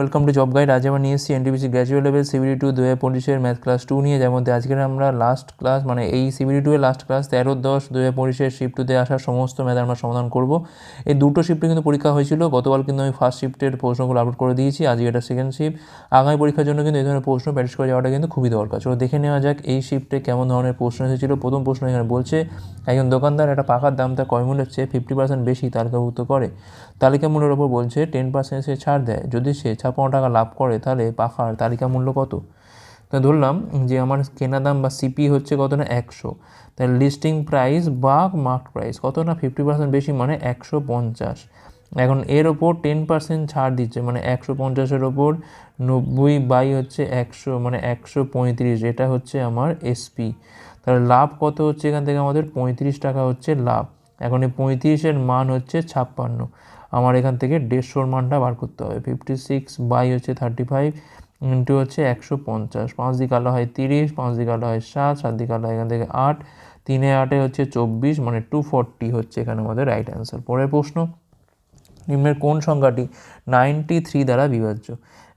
Welcome to job guide আজ আমরা নিয়ে এসেছি NTPC graduate level CBT two দু হাজার পঁচিশের ম্যাথ ক্লাস টু নিয়ে। যেমন আজকের আমরা লাস্ট ক্লাস মানে এই সিবিডি টু এর লাস্ট ক্লাস তেরো দশ দু হাজার পঁচিশের শিফট টুতে আসা সমস্ত ম্যাথ আমরা সমাধান করব। এই দুটো শিফটে কিন্তু পরীক্ষা হয়েছিল। গতকাল কিন্তু আমি ফার্স্ট শিফটের প্রশ্নগুলো আপলোড করে দিয়েছি। আজকে এটা সেকেন্ড শিফট আগামী পরীক্ষার জন্য কিন্তু এই ধরনের প্রশ্ন প্র্যাকটিস করে যাওয়াটা কিন্তু খুবই দরকার। চলো দেখে নেওয়া যাক এই শিফটে কেমন ধরনের প্রশ্ন এসেছিল। প্রথম প্রশ্ন এখানে বলছে, একজন দোকানদার একটা পাখার দাম তার কয় মূল্যের চেয়ে ফিফটি পার্সেন্ট বেশি তালিকাভুক্ত করে? তালিকা মূল্যের ওপর বলছে টেন পার্সেন্ট সে ছাড় দেয়। যদি সে ছাপ্পান্ন টাকা লাভ করে, তাহলে পাখার তালিকা মূল্য কত? তো ধরলাম যে আমার কেনা দাম বা সিপি হচ্ছে কত না একশো। তাহলে লিস্টিং প্রাইস বা মার্ক প্রাইস কত না ফিফটি পার্সেন্ট বেশি মানে একশো পঞ্চাশ। এখন এর ওপর টেন পার্সেন্ট ছাড় দিচ্ছে মানে একশো পঞ্চাশের ওপর নব্বই বাই হচ্ছে একশো মানে একশো পঁয়ত্রিশ, এটা হচ্ছে আমার এসপি তাহলে লাভ কত হচ্ছে এখান থেকে? আমাদের পঁয়ত্রিশ টাকা হচ্ছে লাভ। এখন এই পঁয়ত্রিশের মান হচ্ছে ছাপ্পান্ন। আমার এখান থেকে দেড়শোর মানটা বার করতে হবে। ফিফটি সিক্স বাই হচ্ছে থার্টি ফাইভ ইন্টু হচ্ছে একশো পঞ্চাশ। পাঁচ দিক আলো হয় তিরিশ, পাঁচ দিক আলো হয় সাত সাত দিক আলো হয় এখান থেকে আট, তিনে আটে হচ্ছে চব্বিশ মানে টু ফোরটি হচ্ছে এখানে আমাদের রাইট অ্যান্সার পরের প্রশ্ন, নিম্নের কোন সংখ্যাটি নাইনটি থ্রি দ্বারা বিভাজ্য?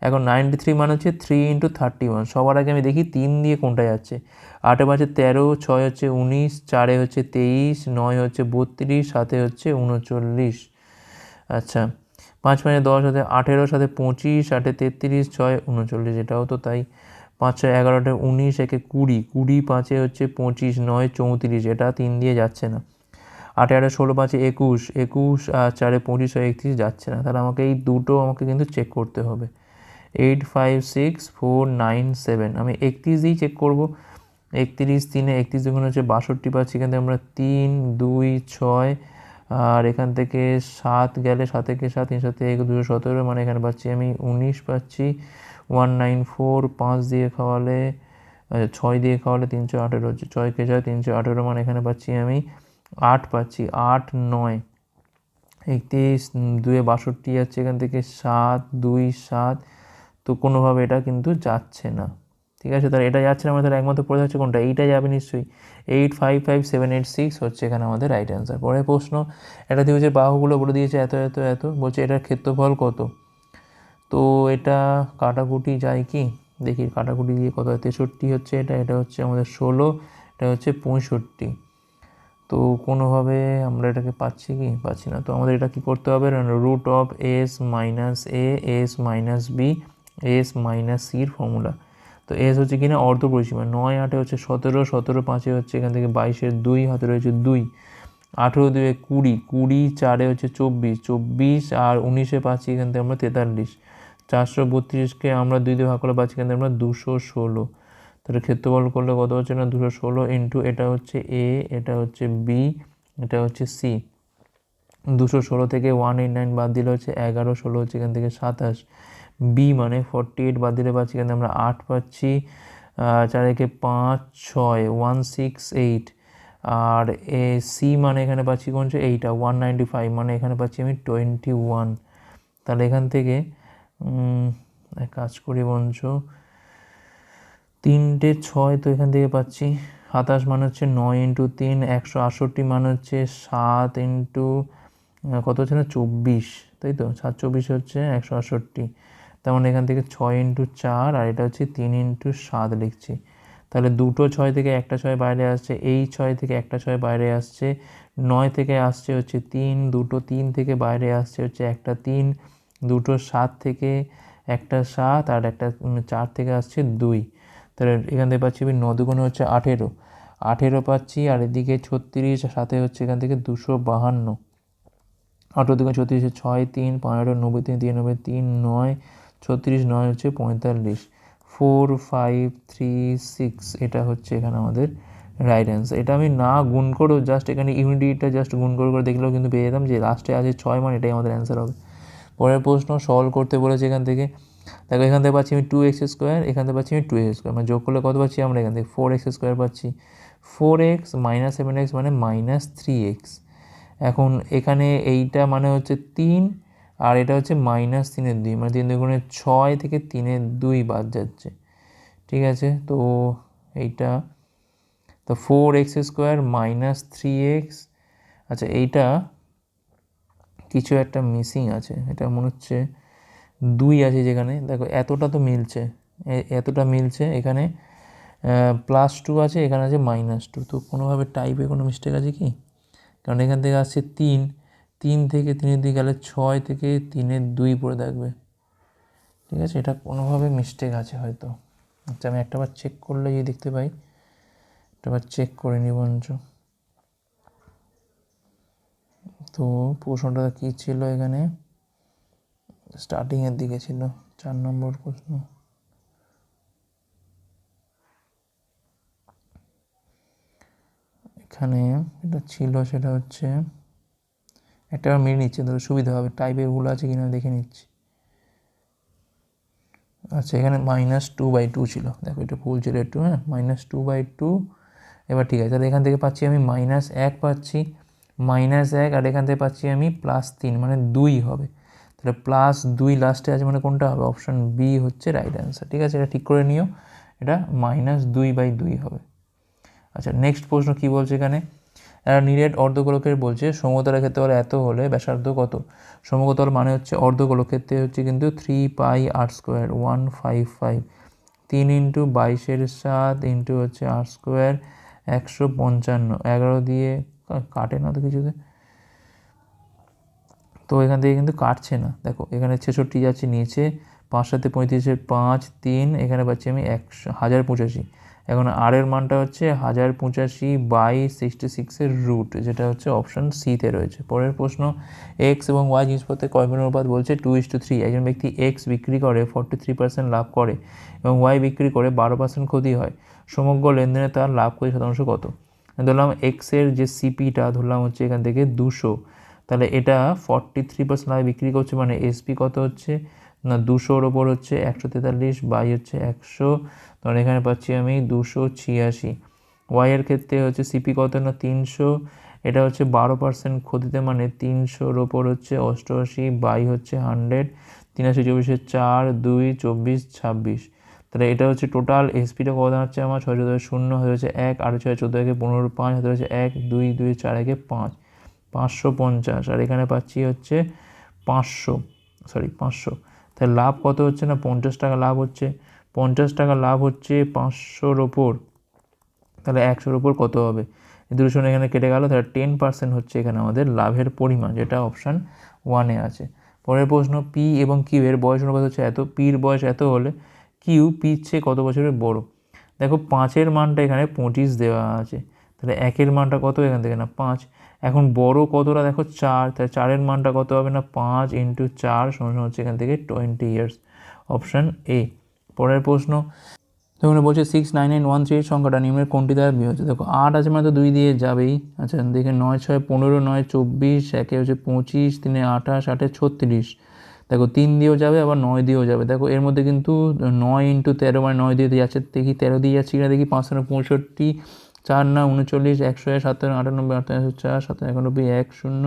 এখন নাইনটি থ্রি মানে হচ্ছে থ্রি ইন্টু থার্টি ওয়ান সবার আগে আমি দেখি তিন দিয়ে কোনটা যাচ্ছে। আটে পাঁচে তেরো, ছয় হচ্ছে উনিশ, চারে হচ্ছে তেইশ, নয় হচ্ছে বত্রিশ, সাতে হচ্ছে উনচল্লিশ। আচ্ছা পাঁচ পাঁচে দশ হাতে আঠেরো, সাথে পঁচিশ, আটে তেত্রিশ, ছয়, উনচল্লিশ, এটাও তো তাই। পাঁচ ছয় এগারোটে উনিশ, একে কুড়ি কুড়ি পাঁচে হচ্ছে পঁচিশ, নয়, চৌত্রিশ, এটা তিন দিয়ে যাচ্ছে না। আটে আটে ষোলো, পাঁচে একুশ একুশ আর চারে পঁচিশ ছয় একত্রিশ যাচ্ছে না। তাহলে আমাকে এই দুটো আমাকে কিন্তু চেক করতে হবে। Eight five six four nine seven, আমি একত্রিশ দিয়েই চেক করব। একত্রিশ তিনে একত্রিশ দুগুণ হচ্ছে বাষট্টি পাচ্ছি থেকে আমরা তিন, দুই, ছয় আর এখান থেকে সাত গেলে সাত থেকে সাত, তিন সাথে এক, দুশো সতেরো মানে এখানে পাচ্ছি আমি উনিশ, পাচ্ছি ওয়ান নাইন ফোর, পাঁচ দিয়ে খাওয়ালে ছয় দিয়ে খাওয়ালে তিনশো আঠেরো হচ্ছে ছয়কে ছয় তিনশো আঠেরো মানে এখানে পাচ্ছি আমি আট, পাচ্ছি আট, নয়। একত্রিশ, দুয়ে বাষট্টি যাচ্ছে এখান থেকে, সাত, দুই, সাত। তো কোনোভাবে এটা কিন্তু যাচ্ছে না। ঠিক আছে? তাহলে এটা যাচ্ছে না আমাদের একমাত্র পড়ে যাচ্ছে কোনটা? এইটা যাবে নিশ্চয়ই। Eight five five seven eight six হচ্ছে এখানে আমাদের রাইট অ্যান্সার পরের প্রশ্ন, এটা দিয়ে হচ্ছে বাহুগুলো বলে দিয়েছে এত এত এত, বলছে এটার ক্ষেত্রফল কত? তো এটা কাটাকুটি যায় কি? দেখি কাটাকুটি দিয়ে কত? তেষট্টি হচ্ছে এটা এটা হচ্ছে আমাদের ষোলো, এটা হচ্ছে পঁয়ষট্টি। তো কোনোভাবে আমরা এটাকে পাচ্ছি কি? পাচ্ছি না। তো আমাদের এটা কি করতে হবে? Root of S minus A S minus B S minus sir formula তো এস হচ্ছে কিনা অর্ধ পরিসীমা, নয় আটে হচ্ছে সতেরো সতেরো পাঁচে হচ্ছে এখান থেকে বাইশের দুই, হাতে রয়েছে দুই, আঠেরো দুয়ে কুড়ি কুড়ি চারে হচ্ছে চব্বিশ চব্বিশ আর উনিশে পাচ্ছি এখান থেকে আমরা তেতাল্লিশ, চারশো বত্রিশকে আমরা দুই দিয়ে ভাগ করে পাচ্ছি এখান থেকে আমরা দুশো ষোলো, তাহলে ক্ষেত্রফল করলে কত হচ্ছে না? দুশো ষোলো ইন্টু এটা হচ্ছে এ এটা হচ্ছে বি এটা হচ্ছে সি দুশো ষোলো থেকে ওয়ান এইট নাইন বাদ দিলে হচ্ছে এগারো, ষোলো হচ্ছে এখান থেকে সাতাশ বি মানে ফর্টি এইট বাদ দিলে পাচ্ছি, এখানে আমরা আট পাচ্ছি চার একে পাঁচ, ছয় ওয়ান সিক্স এইট আর এ সি মানে এখানে পাচ্ছি কোন হচ্ছে এইটা ওয়ান নাইনটি ফাইভ মানে এখানে পাচ্ছি আমি টোয়েন্টি ওয়ান তাহলে এখান থেকে এক কাজ করি বঞ্চ তিনটে ছয় তো এখান থেকে পাচ্ছি, সাতাশ মানে হচ্ছে নয় ইন্টু তিন, একশো আটষট্টি মানে হচ্ছে সাত ইন্টু কত হচ্ছে না, চব্বিশ, তাই তো? সাত, চব্বিশ হচ্ছে একশো আটষট্টি। তার মানে এখান থেকে ছয় ইন্টু চার আর এটা হচ্ছে তিন ইন্টু সাত লিখছি। তাহলে দুটো ছয় থেকে একটা ছয় বাইরে আসছে, এই ছয় থেকে একটা ছয় বাইরে আসছে, নয় থেকে আসছে হচ্ছে তিন, দুটো তিন থেকে বাইরে আসছে হচ্ছে একটা তিন, দুটো সাত থেকে একটা সাত আর একটা চার থেকে আসছে দুই। তাহলে এখান থেকে পাচ্ছি ন দুগুণে হচ্ছে আঠেরো। আঠেরো পাচ্ছি আর এদিকে ছত্রিশ, সাথে হচ্ছে এখান থেকে দুশো বাহান্ন। আঠেরো দুগুণে ছত্রিশে ছয়, তিন, পনেরো, নব্বই, তিন, তিরানব্বই, তিন, নয় ছত্রিশ, নয় হচ্ছে পঁয়তাল্লিশ। ফোর ফাইভ থ্রি সিক্স এটা হচ্ছে এখানে আমাদের রাইট অ্যান্সার এটা আমি না গুণ করেও জাস্ট এখানে ইউনিটিটা জাস্ট গুণ করে করে দেখলেও কিন্তু পেয়ে যেতাম যে লাস্টে আছে ছয় মান, এটাই আমাদের অ্যান্সার হবে। পরের প্রশ্ন সলভ করতে বলেছে এখান থেকে। দেখো, এখান থেকে পাচ্ছি আমি টু এক্স স্কোয়ার এখান থেকে পাচ্ছি আমি টু এক্স স্কোয়ার মানে যোগ করলে কত পাচ্ছি আমরা এখান থেকে ফোর এক্স স্কোয়ার পাচ্ছি। Four x minus seven x মানে মাইনাস থ্রি এক্স এখন এখানে এইটা মানে হচ্ছে তিন আর এটা হচ্ছে মাইনাস তিনের দুই মানে তিন দুগুণে ছয় থেকে তিনের দুই বাদ যাচ্ছে। ঠিক আছে? তো এইটা, তো four x square minus three x আচ্ছা এইটা কিছু একটা মিসিং আছে। এটা মনে হচ্ছে দুই আছে যেখানে। দেখো, এতটা তো মিলছে। এতটা মিলছে এখানে প্লাস টু আছে, এখানে আছে মাইনাস টু তো কোনোভাবে টাইপে কোনো মিস্টেক আছে কি? কারণ এখান থেকে আসছে তিন। তিন থেকে তিনের দিকে গেলে ছয় থেকে তিনের দুই পড়ে থাকবে। ঠিক আছে? এটা কোনোভাবে মিস্টেক আছে হয়তো। আচ্ছা আমি একটাবার চেক করলে যদি দেখতে পাই। একটাবার চেক করে নিই বঞ্চ তো প্রশ্নটা কী ছিল এখানে? স্টার্টিংয়ের দিকে ছিল। চার নম্বর প্রশ্ন। এখানে এটা ছিল সেটা হচ্ছে একটা মেনে নিচ্ছে, ধরো সুবিধা হবে। টাইপের ভুল আছে কিনা দেখে নিচ্ছি। আচ্ছা এখানে মাইনাস টু বাই টু ছিল। দেখো, এটা ভুল ছিল একটু হ্যাঁ? মাইনাস টু বাই টু এবার ঠিক আছে। তাহলে এখান থেকে পাচ্ছি আমি মাইনাস এক পাচ্ছি মাইনাস এক, আর এখান থেকে পাচ্ছি আমি প্লাস তিন মানে দুই হবে। তাহলে প্লাস দুই লাস্টে আছে মানে কোনটা হবে? অপশান বি হচ্ছে রাইট অ্যান্সার ঠিক আছে? এটা ঠিক করে নিও। এটা মাইনাস দুই বাই দুই হবে। আচ্ছা নেক্সট প্রশ্ন কী বলছে এখানে? নিরেট অর্ধগোলকের বলছে সমতলের ক্ষেত্রে বলে এত হলে ব্যাসার্ধ কত? সমতল মানে হচ্ছে অর্ধগোলক ক্ষেত্রে হচ্ছে কিন্তু three pi r square one five five তিন ইন্টু বাইশের সাত ইন্টু হচ্ছে আর স্কোয়ার একশো পঞ্চান্ন। এগারো দিয়ে কাটে না তো কিছুতে? তো এখান থেকে কিন্তু কাটছে না। দেখো, এখানে ছেষট্টি যাচ্ছে নিচে পাঁচ সাথে পঁয়ত্রিশের পাঁচ, তিন, এখানে পাচ্ছি আমি একশো, হাজার পঁচাশি। এখন আর এর মানটা হচ্ছে হাজার পঁচাশি বাই সিক্সটি সিক্সের রুট যেটা হচ্ছে অপশান সিতে রয়েছে। পরের প্রশ্ন এক্স এবং ওয়াই জিনিসপত্রে কয় গুণ অনুপাত বলছে? টু ইস টু থ্রি একজন ব্যক্তি এক্স বিক্রি করে ফর্টি থ্রি পার্সেন্ট লাভ করে এবং ওয়াই বিক্রি করে বারো পার্সেন্ট ক্ষতি হয়। সমগ্র লেনদেনে তার লাভ ক্ষতি শতাংশ কত? ধরলাম এক্সের যে সিপিটা ধরলাম হচ্ছে এখান থেকে দুশো। তাহলে এটা ফর্টি থ্রি পার্সেন্ট লাভে বিক্রি করছে মানে এসপি কত হচ্ছে? না, দুশোর ওপর হচ্ছে একশো তেতাল্লিশ, বাই হচ্ছে একশো। তখন এখানে পাচ্ছি আমি দুশো ছিয়াশি। ওয়াইয়ের ক্ষেত্রে হচ্ছে সিপি কত না? তিনশো। এটা হচ্ছে বারো পার্সেন্ট ক্ষতিতে মানে তিনশোর ওপর হচ্ছে অষ্টআশি, বাই হচ্ছে হান্ড্রেড। তিরাশি, চব্বিশে চার, দুই, চব্বিশ, ছাব্বিশ। তাহলে এটা হচ্ছে টোটাল এসপিটা কত দাঁড়াচ্ছে আমার? ছয় চোদ্দ শূন্য হয়ে হচ্ছে এক আট ছয় চোদ্দ একে পনেরো পাঁচ হাতে হচ্ছে এক, দুই দুই, চার একে পাঁচ। পাঁচশো পঞ্চাশ, আর এখানে পাচ্ছি হচ্ছে পাঁচশো সরি পাঁচশো। তাহলে লাভ কত হচ্ছে না? পঞ্চাশ টাকা লাভ হচ্ছে। পঞ্চাশ টাকা লাভ হচ্ছে পাঁচশোর ওপর। তাহলে একশোর ওপর কত হবে? শূন্য এখানে কেটে গেল, তাহলে টেন পার্সেন্ট হচ্ছে এখানে আমাদের লাভের পরিমাণ, যেটা অপশান ওয়ানে আছে। পরের প্রশ্ন পি এবং কিউ এর বয়স অনুপাত হচ্ছে এত পির বয়স এত হলে কিউ পির চেয়ে কত বছরের বড়? দেখো, পাঁচের মানটা এখানে পঁচিশ দেওয়া আছে। তাহলে একের মানটা কত এখান থেকে? না, পাঁচ। এখন বড় কতটা? দেখো, চার। তাহলে চারের মানটা কত হবে? না, পাঁচ ইন্টু চার সমান হচ্ছে এখান থেকে টোয়েন্টি ইয়ার্স অপশান এ পরের প্রশ্ন তো এখানে বলছে six nine nine one three সংখ্যাটা নিম্নের কোনটি দ্বারা বিভাজ্য দেখো, আট আছে মানে তো দুই দিয়ে যাবেই। আচ্ছা দেখে নয়, ছয়, পনেরো, নয়, চব্বিশ, একে হচ্ছে পঁচিশ, তিনে আঠাশ, আটে ছত্রিশ। দেখো, তিন দিয়েও যাবে, আবার নয় দিয়েও যাবে। দেখো, এর মধ্যে কিন্তু নয় ইন্টু তেরো মানে নয় দিয়ে যাচ্ছে। দেখি, তেরো দিয়ে যাচ্ছে কিনা, দেখি পাঁচশো পঁয়ষট্টি, চার, না, উনচল্লিশ, একশো, এক সাতান্ন আটানব্বই আটানব্বই চার সাতান্ন একানব্বই এক, শূন্য।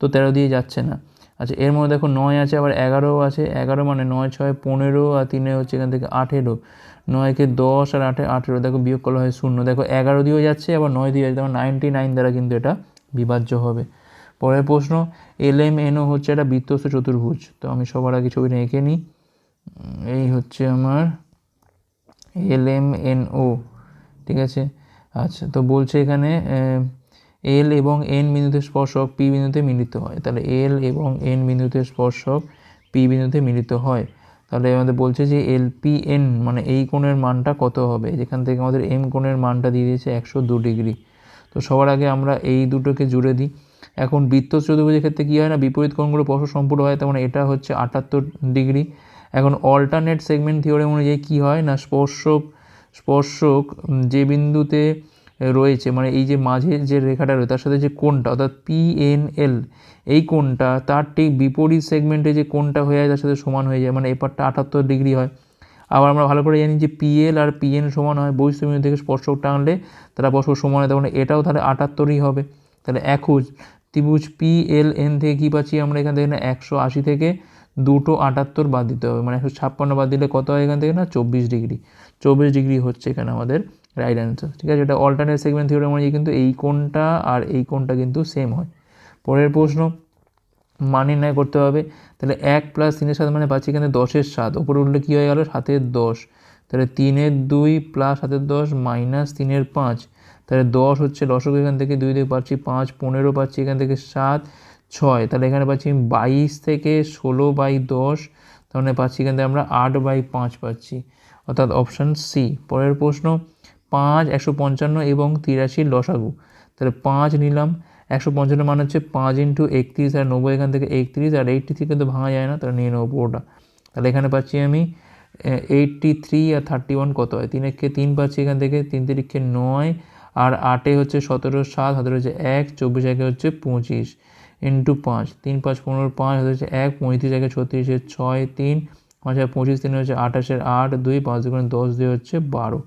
তো তেরো দিয়ে যাচ্ছে না। আচ্ছা এর মধ্যে দেখো নয় আছে, আবার এগারো আছে। এগারো মানে নয়, ছয়, পনেরো, আর তিনে হচ্ছে এখান থেকে আঠেরো। নয়কে দশ আর আটে আঠেরো, দেখো বিয়োগ করা হয় শূন্য। দেখো এগারো দিয়েও যাচ্ছে, আবার নয় দিয়ে যাচ্ছে নাইনটি নাইন দ্বারা কিন্তু এটা বিভাজ্য হবে। পরের প্রশ্ন, এল এম এনও হচ্ছে একটা বৃত্তস্থ চতুর্ভুজ। তো আমি সবার আগে ছবিটা এঁকে নিই। এই হচ্ছে আমার এল এম এন ও, ঠিক আছে? আচ্ছা তো বলছে এখানে এল এবং এন বিন্দুতে স্পর্শক পি বিন্দুতে মিলিত হয়। তাহলে এল এবং এন বিন্দুতে স্পর্শক পি বিন্দুতে মিলিত হয়। তাহলে আমাদের বলছে যে এল পি এন মানে এই কোণের মানটা কত হবে? যেখান থেকে আমাদের এম কোণের মানটা দিয়ে দিয়েছে একশো দু ডিগ্রি। তো সবার আগে আমরা এই দুটোকে জুড়ে দিই। এখন বৃত্ত চতুর্ভুজের ক্ষেত্রে কী হয় না? বিপরীত কোণগুলো পরস্পর সম্পূর্ণ হয় তেমন এটা হচ্ছে আটাত্তর ডিগ্রি। এখন অল্টারনেট সেগমেন্ট থিওরি অনুযায়ী কী হয় না? স্পর্শক স্পর্শক যে বিন্দুতে রয়েছে মানে এই যে মাঝে যে রেখাটা রয়েছে, তার সাথে যে কোণটা, অর্থাৎ পি এন এল এই কোণটা তার ঠিক বিপরীত সেগমেন্টে যে কোণটা হয়ে যায়, তার সাথে সমান হয়ে যায় মানে এপারটা আটাত্তর ডিগ্রি হয়। আবার আমরা ভালো করে জানি যে পিএল আর পিএন সমান হয়, বৈষম্য থেকে স্পর্শক টানলে তারা পরস্পর সমান হয় তখন এটাও তাহলে আটাত্তরই হবে। তাহলে একুশ, ত্রিভুজ পি এল এন থেকে কী পাচ্ছি আমরা এখান থেকে না, একশো আশি থেকে দুটো আটাত্তর বাদ দিতে হবে মানে একশো ছাপ্পান্ন বাদ দিলে কত হয় এখান থেকে না, চব্বিশ ডিগ্রি। চব্বিশ ডিগ্রি হচ্ছে এখানে আমাদের রাইট অ্যান্সার ঠিক আছে? এটা অল্টারনেট সেগমেন্ট থিওরি অনুযায়ী কিন্তু এই কোণটা আর এই কোণটা কিন্তু সেম হয়। পরের প্রশ্ন, মান নির্ণয় করতে হবে। তাহলে এক প্লাস তিনের সাত মানে পাচ্ছি এখানে দশের সাত। ওপরে উঠলে কী হয়ে গেল? সাতের দশ। তাহলে তিনের দুই প্লাস সাতের দশ মাইনাস তিনের পাঁচ। তাহলে দশ হচ্ছে দশক এখান থেকে দুই দিয়ে পাচ্ছি পাঁচ, পনেরো পাচ্ছি এখান থেকে সাত, ছয়। তাহলে এখানে পাচ্ছি বাইশ থেকে ষোলো বাই দশ। তাহলে পাচ্ছি এখান থেকে আমরা আট বাই পাঁচ পাচ্ছি। অর্থাৎ অপশান সি পরের প্রশ্ন পাঁচ, একশো পঞ্চান্ন এবং তিরাশির লসাগু। তাহলে পাঁচ নিলাম, একশো পঞ্চান্ন মান হচ্ছে পাঁচ ইন্টু একত্রিশ আর নব্বই এখান থেকে একত্রিশ আর এইটটি থেকে তো ভাঙা যায় না, তাহলে নিয়ে নেব পুরোটা। তাহলে এখানে পাচ্ছি আমি এইটটি থ্রি আর থার্টি ওয়ান কত হয়? তিনেককে তিন পাচ্ছি এখান থেকে, তিন তিরিখে নয় আর আটে হচ্ছে সতেরো সাত হাতের হচ্ছে এক, চব্বিশ একে হচ্ছে পঁচিশ ইন্টু পাঁচ। তিন পাঁচ পনেরো পাঁচ হাতের হচ্ছে এক, পঁয়ত্রিশ একে ছত্রিশের ছয় তিন, পাঁচ আর পঁচিশ, তিন হচ্ছে আঠাশের আট, দুই পাঁচ দুগুণে দশ দুই হচ্ছে বারো।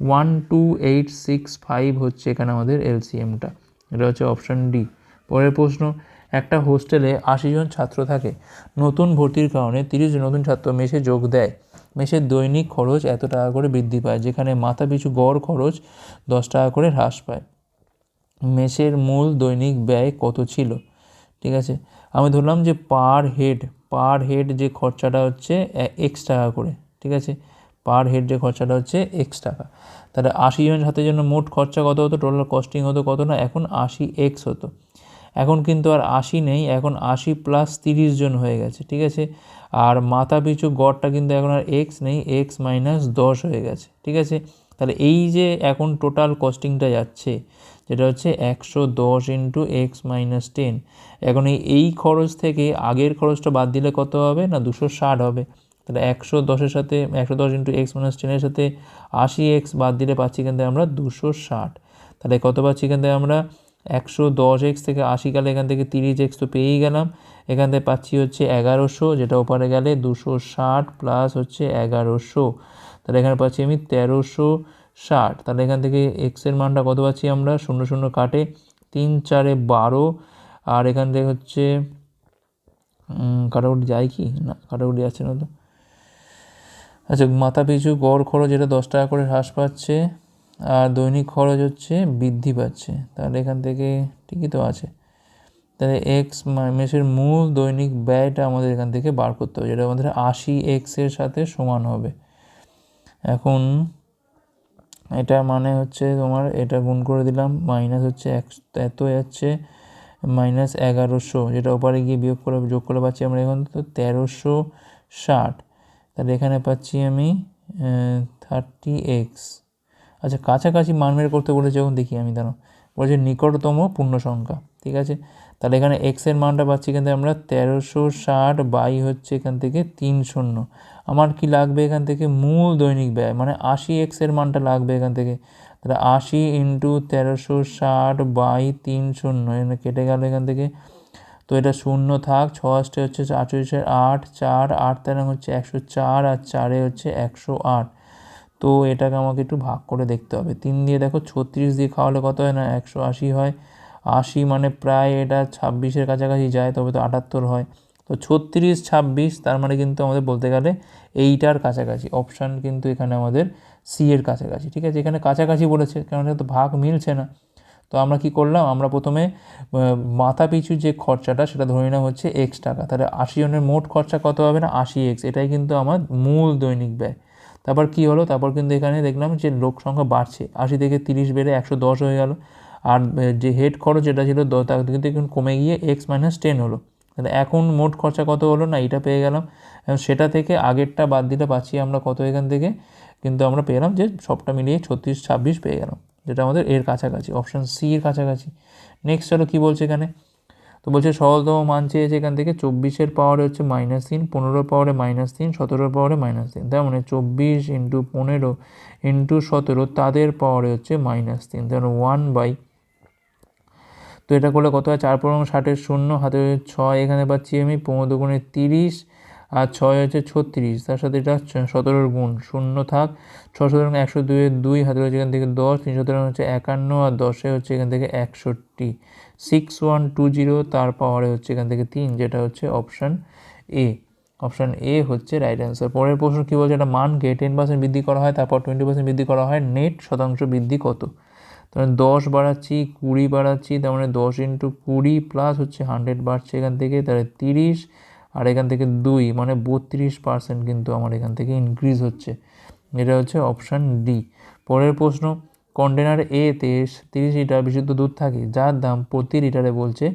One two eight six five হচ্ছে এখানে আমাদের এলসিএমটা এটা হচ্ছে অপশান ডি পরের প্রশ্ন, একটা হোস্টেলে আশি জন ছাত্র থাকে। নতুন ভর্তির কারণে তিরিশ নতুন ছাত্র মেসে যোগ দেয়। মেসের দৈনিক খরচ এত টাকা করে বৃদ্ধি পায়, যেখানে মাথা পিছু গড় খরচ দশ টাকা করে হ্রাস পায়। মেসের মূল দৈনিক ব্যয় কত ছিল? ঠিক আছে, আমি ধরলাম যে পার হেড পার হেড যে খরচাটা হচ্ছে এক্স টাকা করে। ঠিক আছে পার হেড যে খরচাটা হচ্ছে এক্স টাকা। তাহলে আশি জন ছাত্রের জন্য মোট খরচা কত হতো? টোটাল কস্টিং হতো কত না? এখন আশি এক্স হতো। এখন কিন্তু আর আশি নেই, এখন আশি প্লাস তিরিশ জন হয়ে গেছে, ঠিক আছে? আর মাথা পিছু গড়টা কিন্তু এখন আর এক্স নেই এক্স মাইনাস দশ হয়ে গেছে, ঠিক আছে? তাহলে এই যে এখন টোটাল কস্টিংটা যাচ্ছে, যেটা হচ্ছে একশো দশ ইন্টু এক্স মাইনাস টেন এখন এই এই খরচ থেকে আগের খরচটা বাদ দিলে কত হবে? না, দুশো ষাট হবে। তাহলে একশো দশের সাথে, একশো দশ ইন্টু এক্স মাইনাস টেনের সাথে আশি এক্স বাদ দিলে পাচ্ছি এখান থেকে আমরা দুশো ষাট। তাহলে কত পাচ্ছি এখান থেকে আমরা? একশো দশ এক্স থেকে আশি গেলে এখান থেকে তিরিশ এক্স তো পেয়েই গেলাম। এখান থেকে পাচ্ছি হচ্ছে এগারোশো, যেটা ওপারে গেলে দুশো ষাট প্লাস হচ্ছে এগারোশো। তাহলে এখানে পাচ্ছি আমি তেরোশো ষাট। তাহলে এখান থেকে এক্সের মানটা কত পাচ্ছি আমরা? শূন্য শূন্য কাটে তিন চারে বারো। আর এখান থেকে হচ্ছে কাটাকুটি যায় কি? না, কাটাকুটি যাচ্ছে না তো। আচ্ছা মাথা পিছু গড় খরচ এটা দশ টাকা করে হ্রাস পাচ্ছে আর দৈনিক খরচ হচ্ছে বৃদ্ধি পাচ্ছে। তাহলে এখান থেকে ঠিকই তো আছে। তাহলে এক্স মেসের মূল দৈনিক ব্যয়টা আমাদের এখান থেকে বার করতে হবে, যেটা আমাদের আশি এক্সের সাথে সমান হবে। এখন এটা মানে হচ্ছে তোমার এটা গুণ করে দিলাম মাইনাস হচ্ছে এক, এত যাচ্ছে মাইনাস এগারোশো, যেটা ওপারে গিয়ে বিয়োগ করে, যোগ করে পাচ্ছি আমরা এখন তো তেরোশো ষাট। তাহলে এখানে পাচ্ছি আমি থার্টি এক্স আচ্ছা কাছাকাছি মান বের করতে বলেছে যখন দেখি আমি দাঁড়ো বলছে নিকটতম পূর্ণ সংখ্যা, ঠিক আছে? তাহলে এখানে এক্সের মানটা পাচ্ছি এখান থেকে আমরা, তেরোশো ষাট বাই হচ্ছে এখান থেকে তিন শূন্য আমার কি লাগবে এখান থেকে? মূল দৈনিক ব্যয় মানে আশি এক্সের মানটা লাগবে এখান থেকে। তাহলে আশি ইন্টু তেরোশো ষাট বাই তিন শূন্য কেটে গেল এখান থেকে। তো এটা শূন্য থাক ছ আষ্টে হচ্ছে আটচল্লিশের আট, চার, আট তেরো হচ্ছে একশো চার আর চারে হচ্ছে একশো আট। তো এটাকে আমাকে একটু ভাগ করে দেখতে হবে। তিন দিয়ে দেখো ছত্রিশ দিয়ে খাওয়ালে কত হয় না? একশো আশি হয়। আশি মানে প্রায় এটা ছাব্বিশের কাছাকাছি যায়, তবে তো আটাত্তর হয়। তো ছত্রিশ, ছাব্বিশ তার মানে কিন্তু আমাদের বলতে গেলে এইটার কাছাকাছি। অপশান কিন্তু এখানে আমাদের সি এর কাছাকাছি। ঠিক আছে? এখানে কাছাকাছি বলেছে কারণ তো ভাগ মিলছে না। তো আমরা কি করলাম? আমরা প্রথমে মাথা পিছু যে খরচাটা, সেটা ধরে নেওয়া হচ্ছে এক্স টাকা। তাহলে আশি জনের মোট খরচা কত হবে না? আশি এক্স এটাই কিন্তু আমার মূল দৈনিক ব্যয়। তারপর কি হলো? তারপর কিন্তু এখানে দেখলাম যে লোক সংখ্যা বাড়ছে। আশি থেকে তিরিশ বেড়ে একশো দশ হয়ে গেল। আর যে হেড খরচ যেটা ছিল তা কিন্তু এখন কমে গিয়ে এক্স মাইনাস টেন হলো। তাহলে এখন মোট খরচা কত হলো না? এটা পেয়ে গেলাম। সেটা থেকে আগেরটা বাদ দিলে পাচ্ছি আমরা কত এখান থেকে? কিন্তু আমরা পেলাম যে সবটা মিলিয়ে ছত্রিশ ছাব্বিশ পেয়ে গেলাম। যেটা আমাদের এর কাছাকাছি অপশান সি এর কাছাকাছি। নেক্সট হলো কী বলছে এখানে? তো বলছে সহজতম মান চেয়েছে এখান থেকে চব্বিশের পাওয়ারে হচ্ছে মাইনাস তিন পনেরোর পাওয়ারে মাইনাস তিন সতেরোর পাওয়ারে মাইনাস তিন। তার মানে চব্বিশ ইন্টু পনেরো ইন্টু সতেরো, তাদের পাওয়ারে হচ্ছে মাইনাস তিন। তার ওয়ান বাই তো এটা করলে কত হয়? চার পনেরো ষাটের শূন্য, হাতে ছয় এখানে পাচ্ছি আমি, পনেরো দুগুণে তিরিশ আর ছয় হচ্ছে ছত্রিশ, তার সাথে এটা সতেরোর গুণ, শূন্য থাক ছ সতেরো একশো দুইয়ের দুই, হাতে রয়েছে এখান থেকে দশ, তিন সতেরো হচ্ছে একান্ন, আর দশে হচ্ছে এখান থেকে একষট্টি। সিক্স ওয়ান টু জিরো তার পাওয়ারে হচ্ছে এখান থেকে তিন, যেটা হচ্ছে অপশান এ অপশান এ হচ্ছে রাইট অ্যান্সার পরের প্রশ্ন কী বলছে? একটা মানকে টেন পার্সেন্ট বৃদ্ধি করা হয়, তারপর টোয়েন্টি পার্সেন্ট বৃদ্ধি করা হয় নেট শতাংশ বৃদ্ধি কত? তাহলে দশ বাড়াচ্ছি, কুড়ি বাড়াচ্ছি, তার মানে দশ ইন্টু কুড়ি প্লাস হচ্ছে হান্ড্রেড বাড়ছে এখান থেকে, তাহলে তিরিশ আর এখান থেকে দুই মানে বত্রিশ পার্সেন্ট কিন্তু আমার এখান থেকে ইনক্রিজ হচ্ছে। এটা হচ্ছে অপশান ডি পরের প্রশ্ন কন্টেনার এতে তিরিশ লিটার বিশুদ্ধ দুধ থাকে, যার দাম প্রতি লিটারে বলছে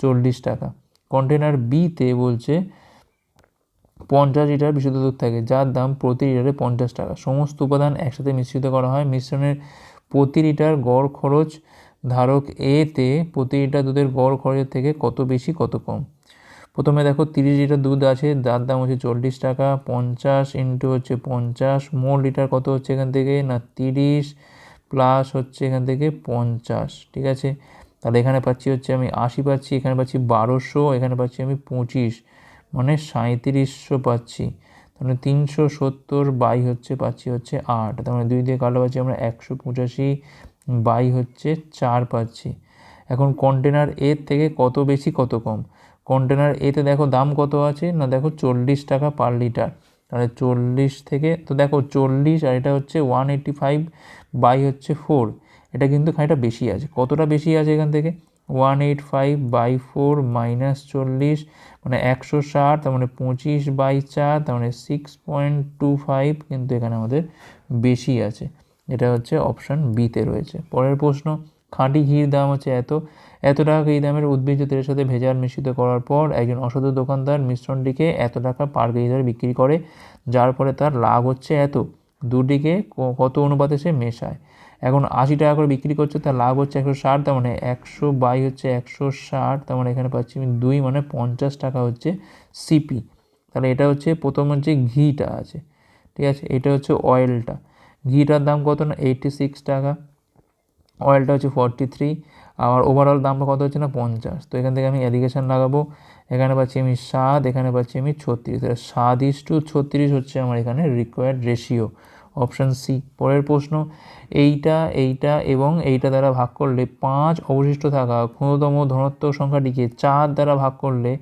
চল্লিশ টাকা। কন্টেনার বিতে বলছে পঞ্চাশ লিটার বিশুদ্ধ দুধ থাকে, যার দাম প্রতি লিটারে পঞ্চাশ টাকা। সমস্ত উপাদান একসাথে মিশ্রিত করা হয়। মিশ্রণের প্রতি লিটার গড় খরচ ধারক এতে প্রতি লিটার দুধের গড় খরচের থেকে কত বেশি, কত কম? প্রথমে দেখো তিরিশ লিটার দুধ আছে, যার দাম হচ্ছে চল্লিশ টাকা, পঞ্চাশ ইন্টু হচ্ছে পঞ্চাশ মোট লিটার কত হচ্ছে এখান থেকে? না, তিরিশ প্লাস হচ্ছে এখান থেকে পঞ্চাশ, ঠিক আছে? তাহলে এখানে পাচ্ছি হচ্ছে আমি আশি পাচ্ছি, এখানে পাচ্ছি বারোশো, এখানে পাচ্ছি আমি পঁচিশ মানে সাঁত্রিশশো পাচ্ছি। তাহলে তিনশো সত্তর বাই হচ্ছে পাচ্ছি হচ্ছে আট, তার মানে দুই দিয়ে কালো পাচ্ছি আমরা একশো পঁচাশি বাই হচ্ছে চার পাচ্ছি। এখন কন্টেনার এর থেকে কত বেশি, কত কম? কন্টেনার এতে দেখো দাম কত আছে? না দেখো চল্লিশ টাকা পার লিটার তাহলে চল্লিশ থেকে, তো দেখো চল্লিশ আর এটা হচ্ছে ওয়ান এইট্টি ফাইভ বাই হচ্ছে ফোর এটা কিন্তু খানিকটা বেশি আছে। কতটা বেশি আছে এখান থেকে? One eight five by four minus চল্লিশ মানে একশো ষাট, তার মানে পঁচিশ বাই চার, তার মানে সিক্স পয়েন্ট টু ফাইভ কিন্তু এখানে আমাদের বেশি আছে। এটা হচ্ছে অপশান বিতে রয়েছে। পরের প্রশ্ন, খাঁটি ঘির দাম হচ্ছে এত? এত টাকা এই দামের উদ্ভিজ্জ তেলের সাথে ভেজাল মিশ্রিত করার পর একজন অসাধু দোকানদার মিশ্রণটিকে এত টাকা পার কেজি দরে বিক্রি করে, যার ফলে তার লাভ হচ্ছে এত। দুটিকে কত অনুপাতে সে মেশায়? এখন আশি টাকা করে বিক্রি করছে, তার লাভ হচ্ছে একশো ষাট, তার মানে একশো বাই হচ্ছে একশো ষাট, তার মানে এখানে পাচ্ছি আমি দুই মানে পঞ্চাশ টাকা হচ্ছে সিপি। তাহলে এটা হচ্ছে প্রথম হচ্ছে ঘিটা আছে, ঠিক আছে? এটা হচ্ছে অয়েলটা ঘিটার দাম কত না? এইটটি সিক্স টাকা। অয়েলটা হচ্ছে ফর্টি থ্রি আর ওভারঅল দামটা কত হচ্ছে না? পঞ্চাশ। তো এখান থেকে আমি অ্যালিগেশন লাগাবো। এখানে পাচ্ছি আমি সাত, এখানে পাচ্ছি আমি ছত্রিশ। সাত ইস টু ছত্রিশ হচ্ছে আমার এখানে রিকোয়ার্ড রেশিও অপশান সি পরের প্রশ্ন। এইটা এইটা এবং এইটা দ্বারা ভাগ করলে পাঁচ অবশিষ্ট থাকা ক্ষুদ্রতম ধনাত্মক সংখ্যাটিকে চার দ্বারা ভাগ করলে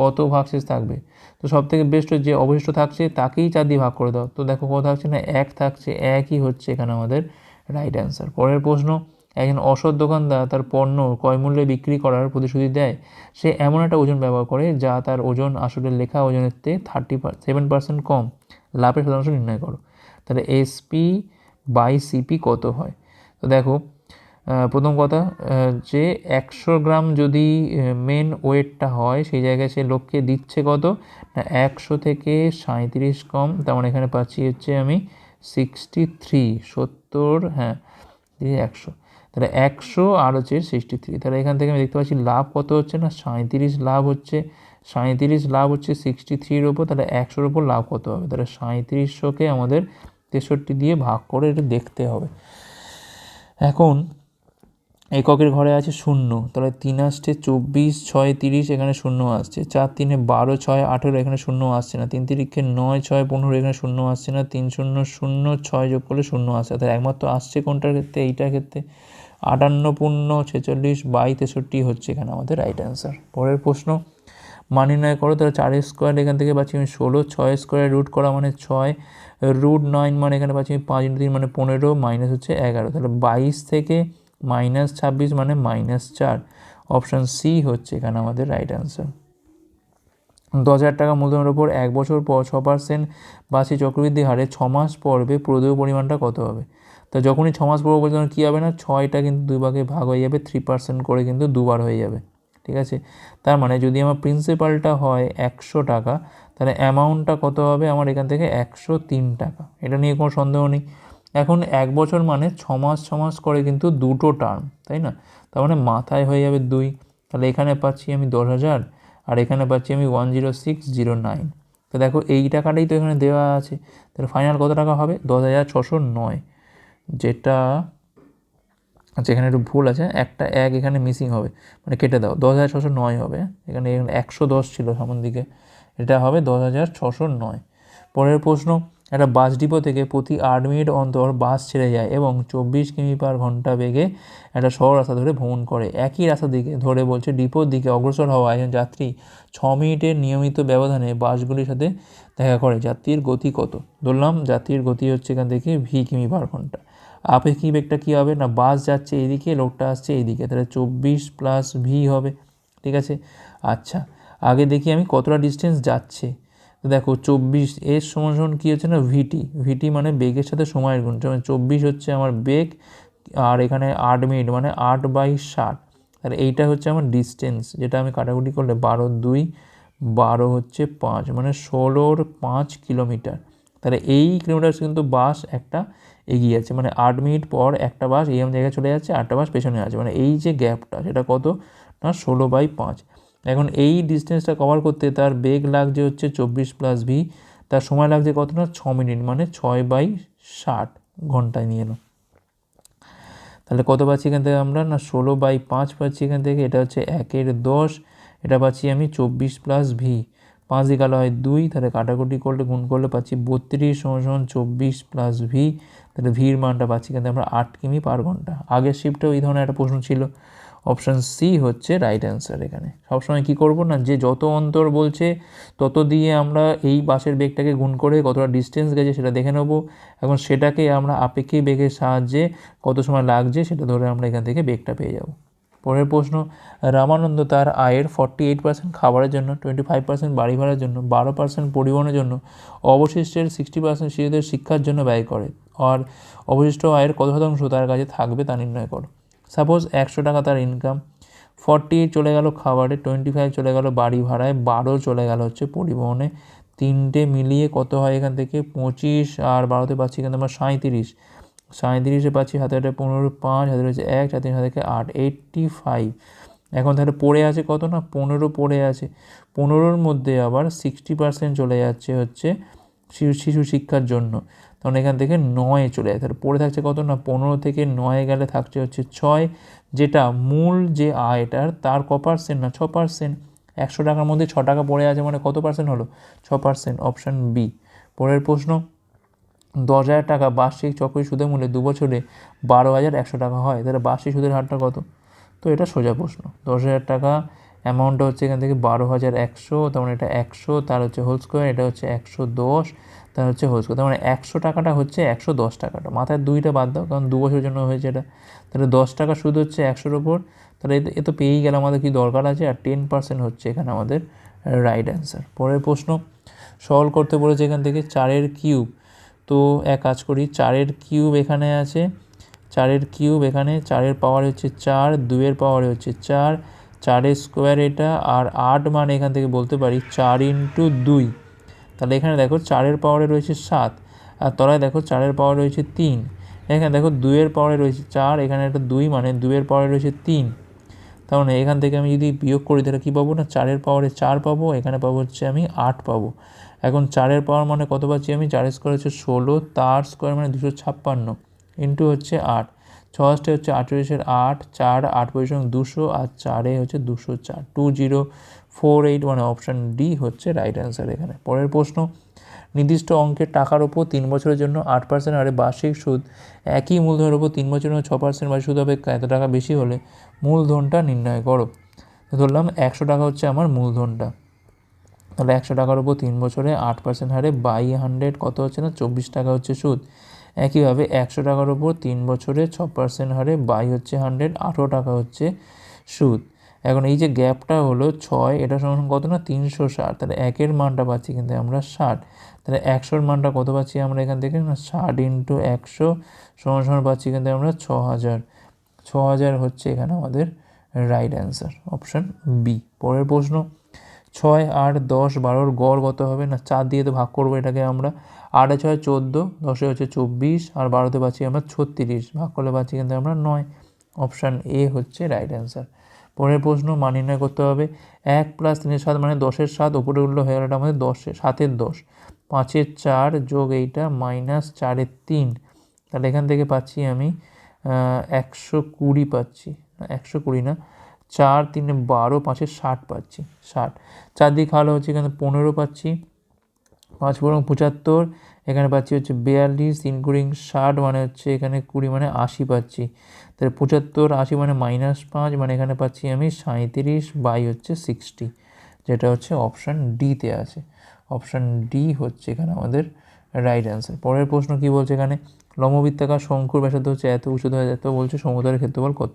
কত ভাগশেষ থাকবে? তো সব থেকে বেস্ট যে অবশিষ্ট থাকছে তাকেই চার দিয়ে ভাগ করে দাও। তো দেখো কত থাকছে না? এক থাকছে। একই হচ্ছে এখানে আমাদের রাইট অ্যান্সার পরের প্রশ্ন। একজন অসৎ দোকানদার তার পণ্য ক্রয় মূল্যে বিক্রি করার প্রতিশ্রুতি দেয়। সে এমন একটা ওজন ব্যবহার করে যা তার ওজন আসলে লেখা ওজনের থেকে থার্টি সেভেন পার্সেন্ট কম। লাভের শতাংশ নির্ণয় করো। তাহলে এসপি বাই সিপি কত হয়? তো দেখো প্রথম কথা যে একশো গ্রাম যদি মেন ওয়েটটা হয়, সেই জায়গায় সে লোককে দিচ্ছে কত? না, একশো থেকে সাঁত্রিশ কম। তেমন মানে এখানে পাচ্ছি হচ্ছে আমি সিক্সটি থ্রি সত্তর হ্যাঁ একশো। তাহলে একশো আর হচ্ছে সিক্সটি থ্রি তাহলে এখান থেকে আমি দেখতে পাচ্ছি লাভ কত হচ্ছে না? সাঁত্রিশ লাভ হচ্ছে। সাঁত্রিশ লাভ হচ্ছে সিক্সটি থ্রির ওপর তাহলে একশোর ওপর লাভ কত হবে? তাহলে সাঁত্রিশশোকে আমাদের তেষট্টি দিয়ে ভাগ করে এটা দেখতে হবে। এখন এককের ঘরে আছে শূন্য। তাহলে তিন আসছে চব্বিশ, ছয় তিরিশ, এখানে শূন্য আসছে। চার তিনে বারো, ছয় আঠেরো, এখানে শূন্য আসছে না। তিন তিরিখে নয়, ছয় পনেরো, এখানে শূন্য আসছে না। তিন শূন্য শূন্য, ছয় যোগ করলে শূন্য আসছে তাহলে একমাত্র আসছে কোনটার ক্ষেত্রে? এইটার ক্ষেত্রে। আটান্ন পূর্ণ ছেচল্লিশ বাই তেষট্টি হচ্ছে এখানে আমাদের রাইট অ্যান্সার পরের প্রশ্ন, মান নির্ণয় করো, তাহলে চার স্কোয়ার এখান থেকে পাচ্ছি আমি ষোলো, ছয় স্কোয়ার রুট করা মানে ছয় রুট নাইন মানে এখানে পাচ্ছি আমি পাঁচ তিন মানে পনেরো মাইনাস হচ্ছে এগারো। তাহলে বাইশ থেকে মাইনাস ছাব্বিশ মানে মাইনাস চার। অপশান সি হচ্ছে এখানে আমাদের রাইট অ্যান্সার দশ হাজার টাকা মূলধনের ওপর এক বছর পর ছ পার্সেন্ট বাসি চক্রবৃদ্ধি হারে ছ মাস পর্বে প্রদেয় পরিমাণটা কত হবে? তো যখনই ছ মাস পর্ব পর্যন্ত কী হবে না, ছয়টা কিন্তু দুই ভাগে ভাগ হয়ে যাবে থ্রি পার্সেন্ট করে কিন্তু দুবার হয়ে যাবে, ঠিক আছে? তার মানে যদি আমার প্রিন্সিপালটা হয় একশো টাকা, তাহলে অ্যামাউন্টটা কত হবে আমার এখান থেকে একশো তিন টাকা, এটা নিয়ে কোনো সন্দেহ নেই। এখন এক বছর মানে ছ মাস ছ মাস করে কিন্তু দুটো টার্ম তাই না? তার মানে মাথায় হয়ে যাবে দুই, তাহলে এখানে পাচ্ছি আমি দশ হাজার, আর এখানে পাচ্ছি আমি one zero six zero nine তো দেখো এই টাকাটাই তো এখানে দেওয়া আছে, তাহলে ফাইনাল কত টাকা হবে? দশ হাজার ছশো নয়। যেটা আচ্ছা এখানে একটু ভুল আছে, একটা এক এখানে মিসিং হবে মানে কেটে দাও, দশ হাজার ছশো নয় হবে, এখানে একশো দশ ছিল সামন দিকে, এটা হবে দশ হাজার ছশো নয়। পরের প্রশ্ন, একটা বাস ডিপো থেকে প্রতি আট মিনিট অন্তর বাস ছেড়ে যায় এবং চব্বিশ কিমি পার ঘণ্টা বেগে একটা শহর রাস্তা ধরে ভ্রমণ করে, একই রাস্তা দিকে ধরে বলছে ডিপোর দিকে অগ্রসর হওয়া একজন যাত্রী, ছ মিনিটের নিয়মিত ব্যবধানে বাসগুলির সাথে দেখা করে, যাত্রীর গতি কত? ধরলাম, যাত্রীর গতি হচ্ছে এখান থেকে ভি কিমি পার ঘণ্টা। আপেক্ষিক বেগটা কী হবে? না, বাস যাচ্ছে এইদিকে লোকটা আসছে এইদিকে তাহলে চব্বিশ প্লাস ভি হবে, ঠিক আছে? আচ্ছা আগে দেখি আমি কতটা ডিস্টেন্স যাচ্ছে। দেখো, চব্বিশ এর সমান সমান কী হচ্ছে না? ভিটি ভিটি মানে বেগের সাথে সময়ের গুণ। যেমন চব্বিশ হচ্ছে আমার বেগ, আর এখানে আট মিনিট মানে আট বাই ষাট। তাহলে এইটা হচ্ছে আমার ডিস্টেন্স যেটা আমি কাটাকুটি করলে বারো দুই, বারো হচ্ছে পাঁচ মানে ষোলোর পাঁচ কিলোমিটার। তাহলে এই কিলোমিটার কিন্তু বাস একটা এগিয়ে আছে মানে আট মিনিট পর একটা বাস এম জায়গায় চলে যাচ্ছে আটটা বাস পেছনে আছে মানে এই যে গ্যাপটা সেটা কত? না, ষোলো বাই পাঁচ। এখন এই ডিস্টেন্সটা কভার করতে তার বেগ লাগছে হচ্ছে চব্বিশ প্লাস ভি তার সময় লাগছে কত না? ছ মিনিট মানে ছয় বাই ষাট ঘন্টায় নিয়ে এলো তাহলে কত পাচ্ছি এখান থেকে আমরা? না, ষোলো বাই পাঁচ পাচ্ছি এখান থেকে। এটা হচ্ছে একের দশ। এটা পাচ্ছি আমি চব্বিশ প্লাস ভি পাঁচ দিয়ে হয় দুই, তাহলে কাটাকুটি করলে, গুণ করলে পাচ্ছি বত্রিশ সমান সমান চব্বিশ প্লাস ভি তাহলে ভির মানটা পাচ্ছি, কিন্তু আমরা আট কিমি পার ঘণ্টা। আগের শিফটেও এই ধরনের একটা প্রশ্ন ছিল। অপশান সি হচ্ছে রাইট অ্যান্সার এখানে। সবসময় কী করব না? যে যত অন্তর বলছে, তত দিয়ে আমরা এই বাসের বেগটাকে গুণ করে কতটা ডিস্টেন্স গেছে সেটা দেখে নেব। এখন সেটাকে আমরা আপেক্ষিক বেগের সাহায্যে কত সময় লাগছে সেটা ধরে আমরা এখান থেকে বেগটা পেয়ে যাব। পরের প্রশ্ন, রামানন্দ তার আয়ের ফর্টি এইট পার্সেন্ট খাবারের জন্য টোয়েন্টি ফাইভ পার্সেন্ট বাড়ি ভাড়ার জন্য, বারো পার্সেন্ট পরিবহনের জন্য, অবশিষ্টের সিক্সটি পার্সেন্ট শিশুদের শিক্ষার জন্য ব্যয় করে। আর অবশিষ্ট আয়ের কত শতাংশ তার কাছে থাকবে তা নির্ণয় করো। সাপোজ একশো টাকা তার ইনকাম ফর্টি চলে গেল খাবারে টোয়েন্টি ফাইভ চলে গেল বাড়ি ভাড়ায়, বারো চলে গেল হচ্ছে পরিবহনে। তিনটে মিলিয়ে কত হয় এখান থেকে? পঁচিশ আর বারোতে পাচ্ছি এখান থেকে আমরা সাঁত্রিশ সাঁত্রিশে পাচ্ছি হাতে হাতে পনেরো পাঁচ হাতে রয়েছে এক, সাথে হাতে আট এইটটি ফাইভ এখন তাহলে পড়ে আছে কত না? পনেরো পড়ে আছে। পনেরোর মধ্যে আবার সিক্সটি পার্সেন্ট চলে যাচ্ছে হচ্ছে শিশু শিশু শিক্ষার জন্য। তখন এখান থেকে নয়ে চলে যায়। তাহলে পড়ে থাকছে কত না? পনেরো থেকে নয়ে গেলে থাকছে হচ্ছে ছয়, যেটা মূল যে আয়টার তার ক পার্সেন্ট না? ছ পার্সেন্ট একশো টাকার মধ্যে ছ টাকা পড়ে আছে মানে কত পার্সেন্ট হলো? ছ পার্সেন্ট অপশান বি পরের প্রশ্ন। দশ হাজার টাকা বার্ষিক চক্রী সুদের মূল্যে দু বছরে বারো হাজার একশো টাকা হয়। তাহলে বার্ষিক সুদের হারটা কত? তো এটা সোজা প্রশ্ন। দশ হাজার টাকা অ্যামাউন্টটা হচ্ছে এখান থেকে বারো হাজার একশো, তার মানে এটা একশো, তার হচ্ছে হোল স্কোয়ার এটা হচ্ছে একশো দশ, তার হচ্ছে হোল স্কোয়ার তার মানে একশো টাকাটা হচ্ছে একশো দশ টাকাটা। মাথায় দুইটা বাদ দাও, কারণ দু বছরের জন্য হয়েছে এটা। তাহলে দশ টাকা সুদ হচ্ছে একশোর ওপর। তাহলে এ তো পেয়েই গেলে আমাদের কি দরকার আছে? আর টেন পার্সেন্ট হচ্ছে এখানে আমাদের রাইট অ্যান্সার পরের প্রশ্ন, সলভ করতে বলেছে এখান থেকে চারের কিউব তো এক কাজ করি, চারের কিউব এখানে আছে, চারের কিউব এখানে, চারের পাওয়ার হচ্ছে চার দুয়ের পাওয়ার হচ্ছে চার, চারের স্কোয়ার এটা, আর আট মানে এখান থেকে বলতে পারি চার ইন্টু দুই। তাহলে এখানে দেখো চারের পাওয়ারে রয়েছে সাত, আর তলায় দেখো চারের পাওয়ার রয়েছে তিন। এখানে দেখো দুইয়ের পাওয়ারে রয়েছে চার, এখানে একটা দুই মানে দুইয়ের পাওয়ারে রয়েছে তিন। তার মানে এখান থেকে আমি যদি বিয়োগ করি তাহলে কী পাবো না? চারের পাওয়ারে চার পাবো, এখানে পাবো হচ্ছে আমি আট পাবো। এখন চারের পাওয়ার মানে কত পাচ্ছি আমি? চার স্কোয়ার হচ্ছে ষোলো, তার স্কোয়ার মানে দুশো ছাপ্পান্ন ইন্টু হচ্ছে আট। ছশটে হচ্ছে আঠেরোশের আট, চার আট পরিশ্রম দুশো, আর চারে হচ্ছে দুশো চার। টু জিরো, ফোর এইট মানে অপশান ডি হচ্ছে রাইট অ্যান্সার এখানে। পরের প্রশ্ন, নির্দিষ্ট অঙ্কের টাকার ওপর তিন বছরের জন্য আট পার্সেন্ট হারে বার্ষিক সুদ, একই মূলধনের ওপর তিন বছরের জন্য ছ পার্সেন্ট বা সুদ অপেক্ষা এত টাকা বেশি হলে মূলধনটা নির্ণয় করো। ধরলাম একশো টাকা হচ্ছে আমার মূলধনটা। তাহলে একশো টাকার উপর তিন বছরে আট পার্সেন্ট হারে বাই হান্ড্রেড কত হচ্ছে না? চব্বিশ টাকা হচ্ছে সুদ। একইভাবে একশো টাকার উপর তিন বছরে ছ পার্সেন্ট হারে বাই হচ্ছে হান্ড্রেড আঠেরো টাকা হচ্ছে সুদ। এখন এই যে গ্যাপটা হলো ছয়, এটা সমান কত না? তিনশো ষাট। তাহলে একের মানটা পাচ্ছি কিন্তু আমরা ষাট। তাহলে একশোর মানটা কত পাচ্ছি আমরা এখান থেকে? না, ষাট ইন্টু একশো সমান সমান পাচ্ছি কিন্তু আমরা ছ হাজার ছ হাজার হচ্ছে এখানে আমাদের রাইট অ্যান্সার অপশান বি পরের প্রশ্ন। ছয়, আট, দশ, বারোর গড় কত হবে? না, চার দিয়ে তো ভাগ করব এটাকে আমরা। আটে ছয়, চোদ্দ, দশে হচ্ছে চব্বিশ, আর বারোতে পাচ্ছি আমরা ছত্রিশ। ভাগ করলে পাচ্ছি কিন্তু আমরা নয়। অপশান এ হচ্ছে রাইট অ্যান্সার পরের প্রশ্ন, মান নির্ণয় করতে হবে। এক প্লাস তিনের সাত মানে দশের সাত ওপরে উঠল হয়ে গেল আমাদের দশে, সাতের দশ। পাঁচের চার যোগ এইটা মাইনাস চারের তিন। তাহলে এখান থেকে পাচ্ছি আমি একশো কুড়ি পাচ্ছি। একশো কুড়ি না চার তিনে বারো, পাঁচে ষাট পাচ্ছি, ষাট। চার দিক ভালো হচ্ছে এখানে পনেরো পাচ্ছি, পাঁচ বরং পঁচাত্তর, এখানে পাচ্ছি হচ্ছে বিয়াল্লিশ, তিন কুড়ি ষাট মানে হচ্ছে এখানে কুড়ি মানে আশি পাচ্ছি। তাহলে পঁচাত্তর, আশি মানে মাইনাস পাঁচ মানে এখানে পাচ্ছি আমি সাঁত্রিশ বাই হচ্ছে সিক্সটি, যেটা হচ্ছে অপশান ডিতে আছে। অপশান ডি হচ্ছে এখানে আমাদের রাইট অ্যান্সার। পরের প্রশ্ন কি বলছে এখানে? লম্ববৃত্তাকার শঙ্কুর ব্যাসার্ধ হচ্ছে এত, উচ্চতা এত বলছে সমতলের ক্ষেত্রফল কত?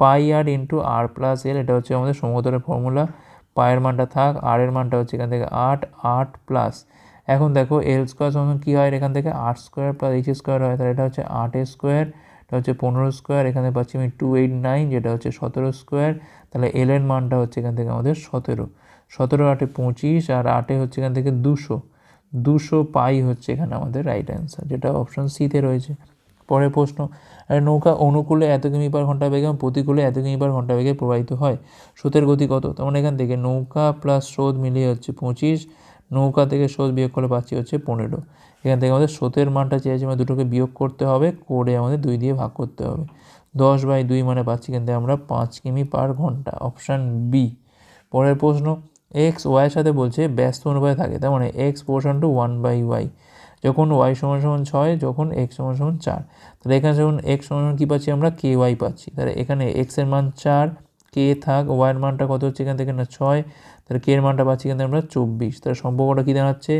পাই আর ইন্টু আর প্লাস এল এটা হচ্ছে আমাদের সমতলের ফর্মুলা পায়ের মানটা থাক আর এর মানটা হচ্ছে এখান থেকে আট আট প্লাস এখন দেখো এল স্কোয়ার সমান কী হয় এখান থেকে? আট স্কোয়ার প্লাস এইচ স্কোয়ার হয়, তাহলে এটা হচ্ছে আট স্কোয়ার এটা হচ্ছে পনেরো স্কোয়ার এখানে পাচ্ছি আমি টু এইট নাইন যেটা হচ্ছে সতেরো স্কোয়ার তাহলে এল এর মানটা হচ্ছে এখান থেকে আমাদের সতেরো। সতেরো আটে পঁচিশ আর আটে হচ্ছে এখান থেকে দুশো। দুশো পাই হচ্ছে এখানে আমাদের রাইট অ্যান্সার যেটা অপশন সিতে রয়েছে। পরের প্রশ্ন নৌকা অনুকূলে এত কিমি পার ঘণ্টা বেগে এবং প্রতিকূলে এত কিমি পার ঘণ্টা বেগে প্রবাহিত হয়? স্রোতের গতি কত? তেমন এখান থেকে নৌকা প্লাস স্রোত মিলিয়ে হচ্ছে পঁচিশ, নৌকা থেকে স্রোত বিয়োগ করে পাচ্ছি হচ্ছে পনেরো। এখান থেকে আমাদের স্রোতের মানটা চেয়েছে আমরা দুটোকে বিয়োগ করতে হবে, করে আমাদের দুই দিয়ে ভাগ করতে হবে। দশ বাই দুই মানে পাচ্ছি থেকে আমরা পাঁচ কিমি পার ঘণ্টা অপশান বি পরের প্রশ্ন এক্স ওয়াইয়ের সাথে বলছে ব্যস্ত অনুপাতে থাকে, তার মানে x portion two one by y যখন ওয়াই সমান সমান ছয়, যখন এক্স সমান সমান চার। তাহলে এখানে যখন এক্স সমান সমান কী পাচ্ছি আমরা? কে ওয়াই পাচ্ছি। তাহলে এখানে এক্সের মান চার কে থাক ওয়াইয়ের মানটা কত হচ্ছে এখান থেকে? না, ছয়। তাহলে কে এর মানটা পাচ্ছি এখান থেকে আমরা চব্বিশ। তাহলে সম্পর্কটা কী দাঁড়াচ্ছে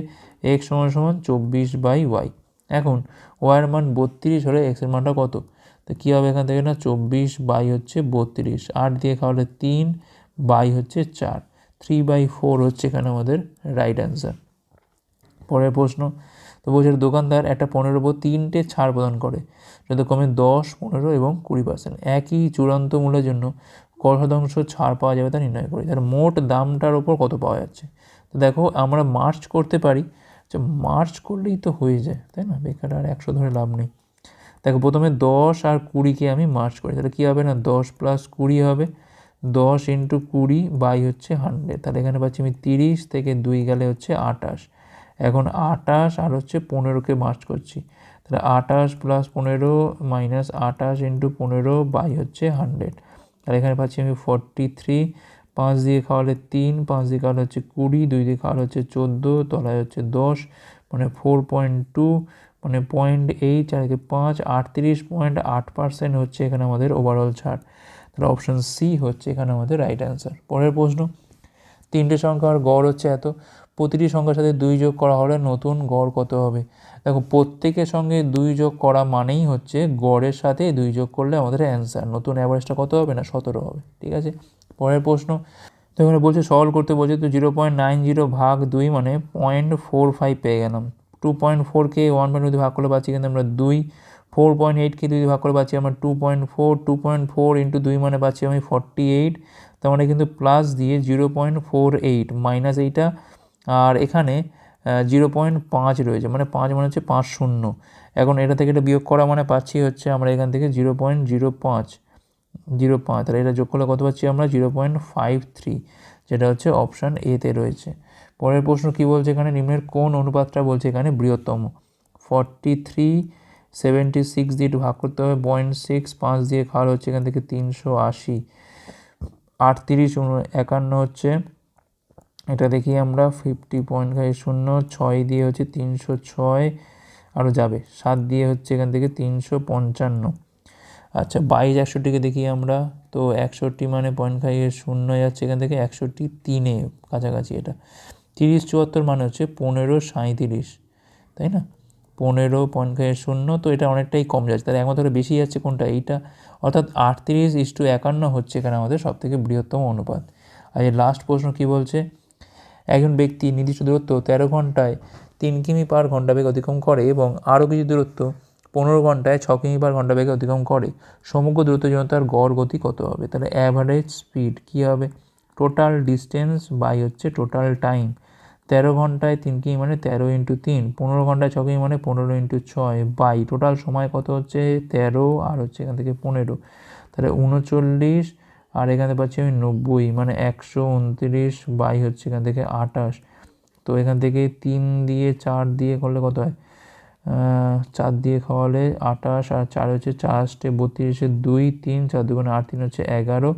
এক্স সমান সমান চব্বিশ বাই ওয়াই এখন ওয়াইয়ের মান বত্রিশ হলে এক্সের মানটা কত? তো কী হবে এখান থেকে না? চব্বিশ বাই হচ্ছে বত্রিশ। আট দিয়ে খাওয়ালে তিন বাই হচ্ছে চার। থ্রি বাই ফোর হচ্ছে এখানে আমাদের রাইট অ্যান্সার পরের প্রশ্ন। তো বলছে দোকানদার একটা পনেরো উপর তিনটে ছাড় প্রদান করে যদি কমে দশ, পনেরো এবং কুড়ি পার্সেন্ট একই চূড়ান্ত মূল্যের জন্য কত শতাংশ ছাড় পাওয়া যাবে তা নির্ণয় করি। তার মোট দামটার ওপর কত পাওয়া যাচ্ছে? তো দেখো, আমরা মার্চ করতে পারি যে মার্চ করলেই তো হয়ে যায়, তাই না? বেকার আর একশো ধরে লাভ নেই। দেখো, প্রথমে দশ আর কুড়িকে আমি মার্চ করি, তাহলে কী হবে না? দশ প্লাস কুড়ি হবে, দশ ইন্টু কুড়ি বাই হচ্ছে হান্ড্রেড তাহলে এখানে পাচ্ছি আমি তিরিশ থেকে দুই গেলে হচ্ছে আটাশ এখন আটাশ আর হচ্ছে পনেরোকে মার্চ করছি। তাহলে আটাশ প্লাস পনেরো মাইনাস আটাশ ইন্টু পনেরো বাই হচ্ছে হান্ড্রেড আর এখানে পাচ্ছি আমি ফর্টি থ্রি পাঁচ দিয়ে খাওয়ালে তিন, পাঁচ দিয়ে খাওয়ালে হচ্ছে কুড়ি, দুই দিয়ে খাওয়ালে হচ্ছে চোদ্দ, তলায় হচ্ছে দশ মানে ফোর পয়েন্ট টু মানে পয়েন্ট এইট চারকে পাঁচ, আটত্রিশ পয়েন্ট আট পার্সেন্ট হচ্ছে এখানে আমাদের ওভারঅল ছাড়। তাহলে অপশান সি হচ্ছে এখানে আমাদের রাইট অ্যান্সার পরের প্রশ্ন, তিনটে সংখ্যার গড় হচ্ছে এত। প্রতিটি সংখ্যার সাথে দুই যোগ করা হলে নতুন গড় কত হবে? দেখো, প্রত্যেকের সঙ্গে দুই যোগ করা মানেই হচ্ছে গড়ের সাথে দুই যোগ করলে আমাদের অ্যান্সার নতুন অ্যাভারেজটা কত হবে না সতেরো হবে, ঠিক আছে? পরের প্রশ্ন, তো এখানে বলছে সলভ করতে বলছে, তো জিরো পয়েন্ট নাইন জিরো ভাগ দুই মানে পয়েন্ট ফোর ফাইভ পেয়ে গেলাম। টু পয়েন্ট ফোরকে ওয়ান পয়েন্ট যদি ভাগ করে পাচ্ছি কিন্তু আমরা দুই ফোর পয়েন্ট এইটকে যদি ভাগ করে পাচ্ছি আমরা two point four two point four into দুই মানে পাচ্ছি আমি ফর্টি এইট তার মানে কিন্তু প্লাস দিয়ে zero point four eight minus এইটা আর এখানে জিরো পয়েন্ট পাঁচ রয়েছে মানে পাঁচ মানে হচ্ছে পাঁচ শূন্য। এখন এটা থেকে এটা বিয়োগ করা মানে পাচ্ছি হচ্ছে আমরা এখান থেকে জিরো পয়েন্ট জিরো পাঁচ জিরো পাঁচ। তাহলে এটা যোগ করলে কত পাচ্ছি আমরা? জিরো পয়েন্ট ফাইভ থ্রি যেটা হচ্ছে অপশান এতে রয়েছে। পরের প্রশ্ন কী বলছে এখানে? নিম্নের কোন অনুপাতটা বলছে এখানে? বৃহত্তম। ফর্টি থ্রি সেভেন্টি সিক্স দিয়ে ভাগ করতে হবে। পয়েন্ট সিক্স পাঁচ দিয়ে খাওয়া হচ্ছে এখান থেকে তিনশো আশি। আটত্রিশ একান্ন হচ্ছে এটা দেখি আমরা ফিফটি পয়েন্ট ফাইভ শূন্য ছয় দিয়ে হচ্ছে তিনশো ছয় আরও যাবে। সাত দিয়ে হচ্ছে এখান থেকে তিনশো পঞ্চান্ন। আচ্ছা বাইশ একষট্টিকে দেখি আমরা, তো একষট্টি মানে পয়েন্ট ফাইভের শূন্য যাচ্ছে এখান থেকে একষট্টি তিনে কাছাকাছি এটা। তিরিশ চুয়াত্তর মানে হচ্ছে পনেরো সাঁইত্রিশ, তাই না? পনেরো পয়েন্ট ফাইভের শূন্য, তো এটা অনেকটাই কম যাচ্ছে। তাহলে একমাত্র বেশি যাচ্ছে কোনটা? এইটা। অর্থাৎ আটত্রিশ ইস টু একান্ন হচ্ছে এখানে আমাদের সবথেকে বৃহত্তম অনুপাত। আর এই লাস্ট প্রশ্ন কী বলছে? একজন ব্যক্তি নির্দিষ্ট দূরত্ব তেরো ঘন্টায় তিন কিমি পার ঘণ্টা বেগে অতিক্রম করে এবং আরও কিছু দূরত্ব পনেরো ঘন্টায় ছ কিমি পার ঘণ্টা বেগে অতিক্রম করে। সমগ্র দূরত্বের জন্য তার গড় গতি কত হবে? তাহলে অ্যাভারেজ স্পিড কী হবে? টোটাল ডিস্টেন্স বাই হচ্ছে টোটাল টাইম তেরো ঘন্টায় তিন কিমি মানে তেরো ইন্টু তিন, পনেরো ঘন্টায় ছ কিমি মানে পনেরো ইন্টু ছয় বাই টোটাল সময় কত হচ্ছে? তেরো, আর হচ্ছে এখান থেকে পনেরো। তাহলে উনচল্লিশ আর এখানে পাচ্ছি আমি নব্বই মানে একশো উনত্রিশ বাই হচ্ছে এখান থেকে আটাশ তো এখান থেকে তিন দিয়ে চার দিয়ে করলে কত হয়? চার দিয়ে খাওয়ালে আটাশ আর চার হচ্ছে চারটে বত্রিশে দুই, তিন, চার দুগুণে আট, তিন হচ্ছে এগারো।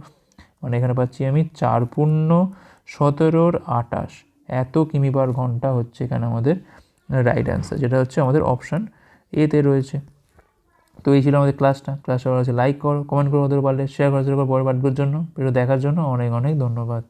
মানে এখানে পাচ্ছি আমি চার পূর্ণ সতেরোর আটাশ এত কিমি পার ঘণ্টা হচ্ছে এখানে আমাদের রাইট অ্যান্সার যেটা হচ্ছে আমাদের অপশান এতে রয়েছে। তো এই ছিল আমাদের ক্লাসটা ক্লাসটা হচ্ছে লাইক করো কমেন্ট করো ওদের পারলে শেয়ার করো পরের পাঠগুলোর জন্য, ভিডিও দেখার জন্য অনেক অনেক ধন্যবাদ।